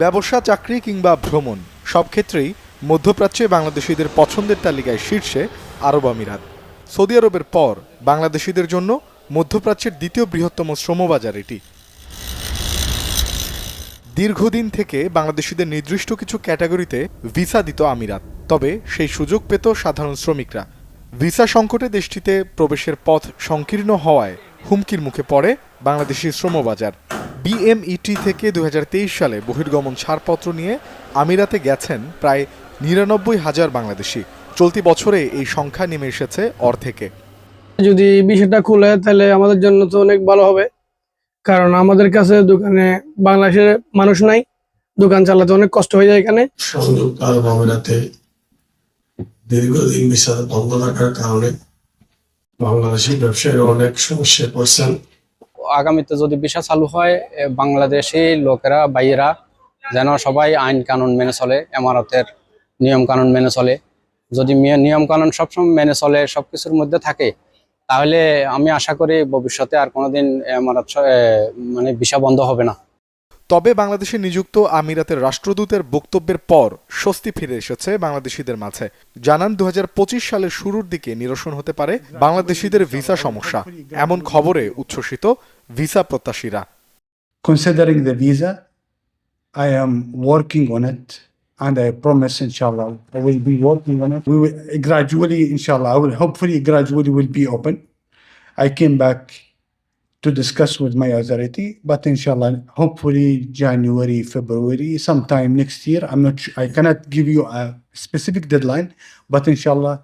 ব্যবসা, চাকরি কিংবা ভ্রমণ, সব ক্ষেত্রেই মধ্যপ্রাচ্যে বাংলাদেশিদের পছন্দের তালিকায় শীর্ষে আরব আমিরাত। সৌদি আরবের পর বাংলাদেশিদের জন্য মধ্যপ্রাচ্যের দ্বিতীয় বৃহত্তম শ্রমবাজার এটি। দীর্ঘদিন থেকে বাংলাদেশিদের নির্দিষ্ট কিছু ক্যাটাগরিতে ভিসা দিত আমিরাত, তবে সেই সুযোগ পেত সাধারণ শ্রমিকরা। ভিসা সংকটে দেশটিতে প্রবেশের পথ সংকীর্ণ হওয়ায় হুমকির মুখে পড়ে বাংলাদেশি শ্রমবাজার। বিএমইটি থেকে দুহাজার তেইশ সালে বহির্গমন ছাড়পত্র নিয়ে আমিরাতে গেছেন প্রায় নিরানব্বই হাজার বাংলাদেশি। চলতি বছরে এই সংখ্যা নেমে এসেছে অর্ধেকে। যদি বিষয়টা খুলে তাহলে আমাদের জন্য তো অনেক ভালো হবে। কারণ আমাদের কাছে দোকানে বাংলাদেশের মানুষ নাই দোকান চালাতে অনেক কষ্ট হয়ে যায় এখানে। সংযুক্ত আরব আমিরাতে দীর্ঘদিন ভিসা বন্ধ থাকার কারণে বাংলাদেশি ব্যবসায়ীরা অনেক সমস্যায় পড়ছেন। আগামীতে যদি ভিসা চালু হয় বাংলাদেশি লোকেরা বাইরা যেন সবাই আইন কানুন মেনে চলে, এমারতের নিয়ম কানুন মেনে চলে। যদি নিয়ম কানুন সবসময় মেনে চলে, সবকিছুর মধ্যে থাকে, তাহলে আমি আশা করি ভবিষ্যতে আর কোনোদিন এমারত মানে ভিসা বন্ধ হবে না। তবে বাংলাদেশে নিযুক্ত আমিরাতের রাষ্ট্রদূতের বক্তব্যের পর স্বস্তি ফিরে এসেছে বাংলাদেশিদের মাঝে। জানান দু হাজার পঁচিশ সালের শুরুর দিকে নিরসন হতে পারে বাংলাদেশিদের ভিসা সমস্যা। এমন খবরে উচ্ছ্বসিত visa প্রত্যাশীরা considering the visa, I am working on it and I promise inshallah I will be working on it. We will gradually inshallah I will hopefully gradually will be open. I came back to discuss with my authority, but inshallah hopefully January, February, sometime next year. I'm not su- I cannot give you a specific deadline, but inshallah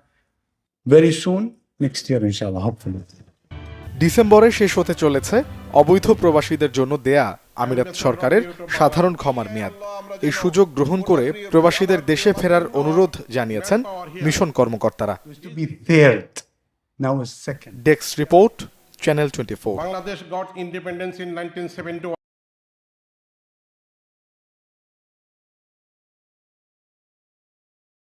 very soon next year inshallah hopefully. ডিসেম্বরে শেষ হতে চলেছে অবৈধ প্রবাসীদের জন্য দেয়া আমিরাত সরকারের সাধারণ ক্ষমার মেয়াদ। এই সুযোগ গ্রহণ করে প্রবাসীদের দেশে ফেরার অনুরোধ জানিয়েছেন মিশন কর্মকর্তারা. Desk report channel twenty